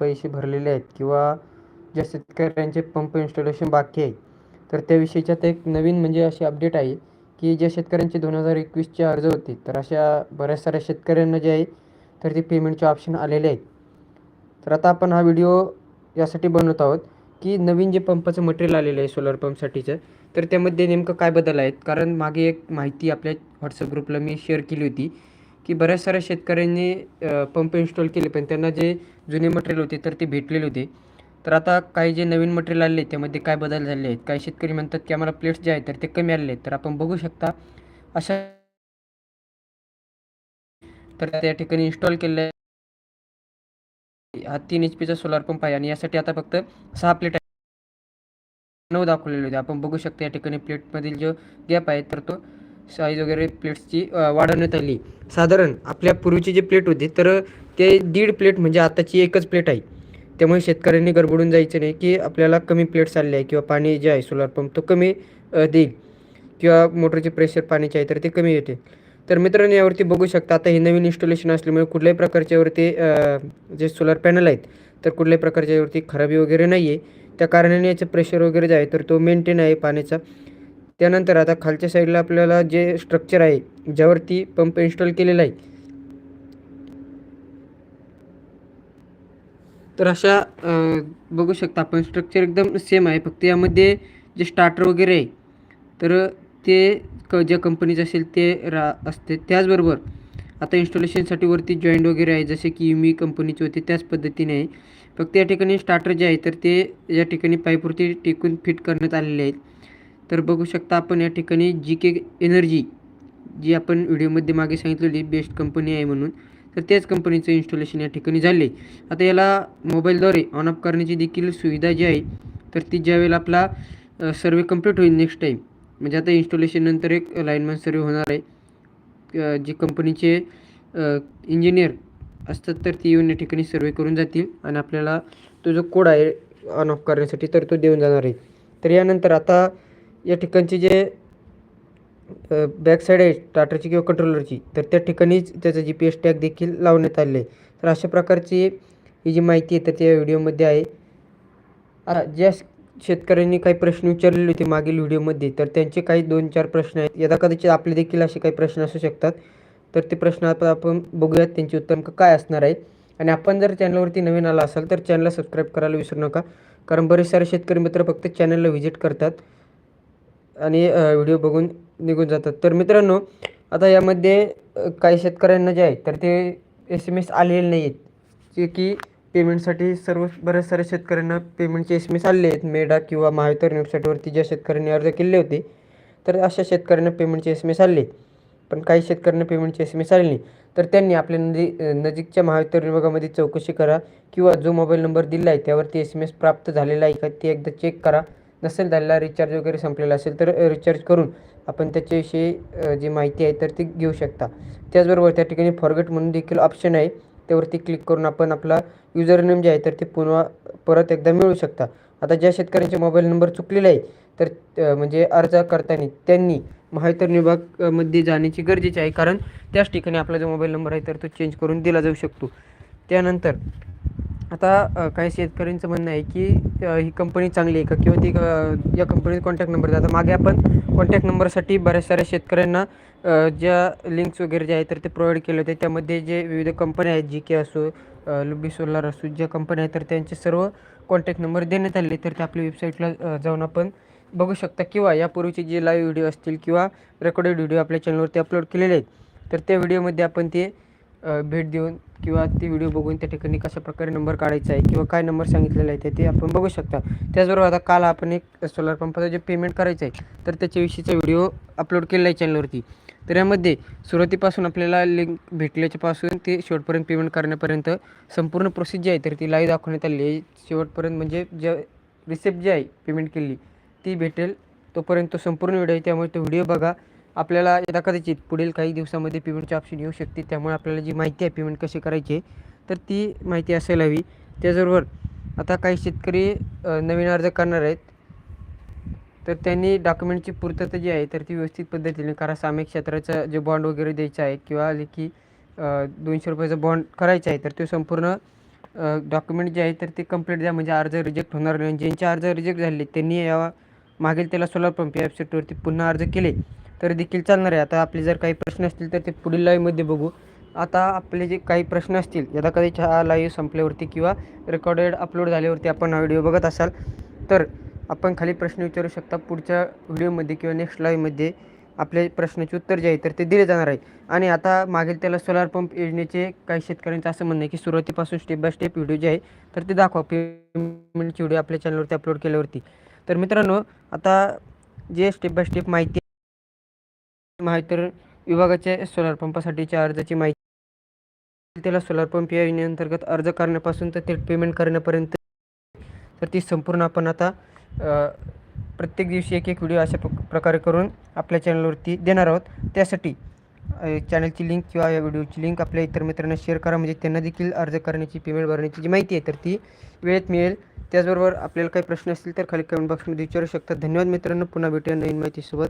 पैसे भरलेले आहेत किंवा ज्या शेतकऱ्यांचे पंप इन्स्टॉलेशन बाकी आहे तर त्याविषयीच्या एक नवीन म्हणजे अशी अपडेट आहे की ज्या शेतकऱ्यांचे दोन हजार एकवीसचे अर्ज होते तर अशा बऱ्याच साऱ्या शेतकऱ्यांना जे आहे तर ते पेमेंटचे ऑप्शन आलेले आहेत. तर आता आपण हा व्हिडिओ यासाठी बनवत आहोत की नवीन जे पंपाचं मटेरियल आलेलं आहे सोलर पंपसाठीचं तर त्यामध्ये नेमकं काय बदल आहेत? कारण मागे एक माहिती आपल्या व्हॉट्सअप ग्रुपला मी शेअर केली होती की बऱ्याच साऱ्या शेतकऱ्यांनी पंप इन्स्टॉल केले पण त्यांना जे जुने मटेरियल होते तर ते भेटलेले होते. तर आता काही जे नवीन मटेरियल आले त्यामध्ये काय बदल झाले आहेत? काही शेतकरी म्हणतात की आम्हाला प्लेट्स जे आहेत तर ते कमी आले आहेत. तर आपण बघू शकता अशा तर त्या ठिकाणी इन्स्टॉल केले हा तीन एच पीचा सोलार पंप आहे आणि यासाठी आता फक्त सहा प्लेट नऊ दाखवलेले होते. आपण बघू शकता या ठिकाणी प्लेटमधील जो गॅप आहे तर तो साईज वगैरे प्लेट्सची वाढवण्यात आली. साधारण आपल्या पूर्वीची जी प्लेट होती तर ते दीड प्लेट म्हणजे आताची एकच प्लेट आहे. त्यामुळे शेतकऱ्यांनी गडबडून जायचं नाही की आपल्याला कमी प्लेट्स चालले आहे किंवा पाणी जे आहे सोलार पंप तो कमी देईल. किंवा मोटरचे प्रेशर पाण्याचे आहे तर ते कमी येते. तर मित्रांनो यावरती बघू शकता आता हे नवीन इन्स्टॉलेशन असल्यामुळे कुठल्याही प्रकारच्यावरती जे सोलार पॅनल आहेत तर कुठल्याही प्रकारच्यावरती खराबी वगैरे नाही आहे त्या कारणाने याचं प्रेशर वगैरे जे आहे तर तो मेंटेन आहे पाण्याचा. त्यानंतर आता खालच्या साईडला आपल्याला जे स्ट्रक्चर आहे ज्यावरती पंप इन्स्टॉल केलेला आहे. तर अशा बघू शकता आपण स्ट्रक्चर एकदम सेम आहे. फक्त यामध्ये जे स्टार्टर वगैरे आहे तर ते क ज्या कंपनीचं असेल ते रा असते. त्याचबरोबर आता इन्स्टॉलेशनसाठी वरती जॉईंट वगैरे आहे. जसे की युमी कंपनीचे होते त्याच पद्धतीने आहे. फक्त या ठिकाणी स्टार्टर जे आहे तर ते या ठिकाणी पाईपवरती टेकून फिट करण्यात आलेले आहेत. तर बघू शकता आपण या ठिकाणी जी के एनर्जी जी आपण व्हिडिओमध्ये मागे सांगितलेली बेस्ट कंपनी आहे म्हणून तर त्याच कंपनीचं इन्स्टॉलेशन या ठिकाणी झाले. आता याला मोबाईलद्वारे ऑन ऑफ करण्याची देखील सुविधा जी आहे तर ती ज्यावेळेला आपला सर्वे कंप्लीट होईल नेक्स्ट टाईम म्हणजे आता इन्स्टॉलेशन नंतर एक लाईनमॅन सर्वे होणार आहे. जे कंपनीचे इंजिनियर असतात तर ती येऊन या ठिकाणी सर्वे करून जातील आणि आपल्याला तो जो कोड आहे ऑन ऑफ करण्यासाठी तर तो देऊन जाणार आहे. तर यानंतर आता या ठिकाणचे जे बॅक साईड आहे स्टार्टरची किंवा कंट्रोलरची तर त्या ठिकाणीच त्याचा जी पी एस टॅग देखील लावण्यात आले आहे. तर अशा प्रकारची ही जी माहिती आहे तर त्या व्हिडिओमध्ये आहे. आता ज्या शेतकऱ्यांनी काही प्रश्न विचारलेले होते मागील व्हिडिओमध्ये तर त्यांचे काही दोन चार प्रश्न आहेत. यदा कदाचित आपले देखील असे काही प्रश्न असू शकतात. तर ते प्रश्न आता आपण बघूयात त्यांची उत्तर काय असणार आहे. आणि आपण जर चॅनलवरती नवीन आला असाल तर चॅनलला सबस्क्राईब करायला विसरू नका. कारण बरेच सारे शेतकरी मित्र फक्त चॅनलला व्हिजिट करतात. आणि व्हिडिओ बघून निघून जातात. तर मित्रांनो आता यामध्ये काही शेतकऱ्यांना जे आहे तर ते एस एम एस आलेले नाही आहेत जे की पेमेंटसाठी सर्व बऱ्याच साऱ्या शेतकऱ्यांना पेमेंटचे एस एम एस आले आहेत. मेडा किंवा महावितरण वेबसाईटवरती ज्या शेतकऱ्यांनी अर्ज केले होते तर अशा शेतकऱ्यांना पेमेंटचे एस एम एस आले पण काही शेतकऱ्यांना पेमेंटचे एस एम एस आले नाही. तर त्यांनी आपल्या नदी नजीकच्या महावितरण विभागामध्ये चौकशी करा किंवा जो मोबाईल नंबर दिला आहे त्यावरती एस एम एस प्राप्त झालेला आहे का ते एकदा चेक करा. नसेल त्याला रिचार्ज वगैरे संपलेला असेल तर रिचार्ज करून आपण त्याच्याविषयी जी माहिती आहे तर ती घेऊ शकता. त्याचबरोबर त्या ठिकाणी फॉरगेट म्हणून देखील ऑप्शन आहे. त्यावरती क्लिक करून आपण आपला युजर नेम जे आहे तर ते पुन्हा परत एकदा मिळू शकता. आता ज्या शेतकऱ्यांचे मोबाईल नंबर चुकलेला आहे तर म्हणजे अर्ज करताना त्यांनी महावितरण विभागामध्ये जाण्याची गरजेचे आहे. कारण त्याच ठिकाणी आपला जो मोबाईल नंबर आहे तर तो चेंज करून दिला जाऊ शकतो. त्यानंतर आता काही शेतकऱ्यांचं म्हणणं आहे की ही कंपनी चांगली आहे का? किंवा ती या कंपनीचा कॉन्टॅक्ट नंबर आता मागे आपण कॉन्टॅक्ट नंबरसाठी बऱ्याच साऱ्या शेतकऱ्यांना ज्या लिंक्स वगैरे जे आहेत तर ते प्रोव्हाइड केले होते. त्यामध्ये जे विविध कंपन्या आहेत जी के असो लुबी सोलार असो ज्या कंपन्या आहेत तर त्यांचे सर्व कॉन्टॅक्ट नंबर देण्यात आले. तर ते आपल्या वेबसाईटला जाऊन आपण बघू शकता. किंवा यापूर्वीचे जे लाईव्ह व्हिडिओ असतील किंवा रेकॉर्डेड व्हिडिओ आपल्या चॅनलवरती अपलोड केलेले आहेत तर त्या व्हिडिओमध्ये आपण ते भेट देऊन किंवा ती व्हिडिओ बघून त्या ठिकाणी कशा प्रकारे नंबर काढायचा आहे किंवा काय नंबर सांगितलेला आहे ते ते आपण बघू शकता. त्याचबरोबर आता काल आपण एक सोलार पंपाचं जे पेमेंट करायचं आहे तर त्याच्याविषयीचा व्हिडिओ अपलोड केलेला आहे चॅनलवरती तर यामध्ये सुरुवातीपासून आपल्याला लिंक भेटल्याच्यापासून ते शेवटपर्यंत पेमेंट करण्यापर्यंत संपूर्ण प्रोसेस जी आहे तर ती लाईव्ह दाखवण्यात आली आहे. शेवटपर्यंत म्हणजे ज्या रिसिप्ट जी आहे पेमेंट केली ती भेटेल तोपर्यंत तो संपूर्ण व्हिडिओ आहे त्यामुळे तो व्हिडिओ बघा. आपल्याला यदा कदाचित पुढील काही दिवसामध्ये पेमेंटचे ऑप्शन येऊ शकते त्यामुळे आपल्याला जी माहिती आहे पेमेंट कशी करायची आहे तर ती माहिती असायला हवी. त्याचबरोबर आता काही शेतकरी नवीन अर्ज करणार आहेत तर त्यांनी डॉक्युमेंटची पूर्तता जी आहे तर ती व्यवस्थित पद्धतीने करा. सामायिक क्षेत्राचं जे बॉन्ड वगैरे द्यायचा आहे किंवा लेखी दोनशे रुपयाचा बॉन्ड करायचा आहे तर तो संपूर्ण डॉक्युमेंट जे आहे तर ते कंप्लीट द्या. म्हणजे अर्ज रिजेक्ट होणार नाही. ज्यांचे अर्ज रिजेक्ट झाले त्यांनी या मागील त्याला सोलार पंप या वेबसाईटवरती पुन्हा अर्ज केले. तर देखील चालणार आहे. आता आपले जर काही प्रश्न असतील तर ते पुढील लाईव्हमध्ये बघू. आता आपले जे काही प्रश्न असतील यदा कधीच हा लाईव्ह संपल्यावरती किंवा रेकॉर्डेड अपलोड झाल्यावरती आपण हा व्हिडिओ बघत असाल तर आपण खाली प्रश्न विचारू शकता. पुढच्या व्हिडिओमध्ये किंवा नेक्स्ट लाईव्हमध्ये आपले प्रश्नाचे उत्तर जे आहे तर ते दिले जाणार आहे. आणि आता मागील त्याला सोलार पंप योजनेचे काही शेतकऱ्यांचं असं म्हणणं आहे की सुरुवातीपासून स्टेप बाय स्टेप व्हिडिओ जे आहे तर ते दाखवा. पेमेंटची व्हिडिओ आपल्या चॅनलवरती अपलोड केल्यावरती. तर मित्रांनो आता जे स्टेप बाय स्टेप माहिती माहिती विभागाच्या सोलार पंपासाठीच्या अर्जाची माहिती त्याला सोलार पंप या योजनेअंतर्गत अर्ज करण्यापासून तर थेट पेमेंट करण्यापर्यंत. तर ती संपूर्ण आपण आता प्रत्येक दिवशी एक एक व्हिडिओ अशा प्रकारे करून आपल्या चॅनलवरती देणार आहोत. त्यासाठी चॅनलची लिंक किंवा या व्हिडिओची लिंक आपल्या इतर मित्रांना शेअर करा. म्हणजे त्यांना देखील अर्ज करण्याची पेमेंट भरण्याची जी माहिती आहे तर ती वेळेत मिळेल. त्याचबरोबर आपल्याला काही प्रश्न असतील तर खाली कमेंट बॉक्समध्ये विचारू शकता. धन्यवाद मित्रांनो. पुन्हा भेटूया नवीन माहितीसोबत.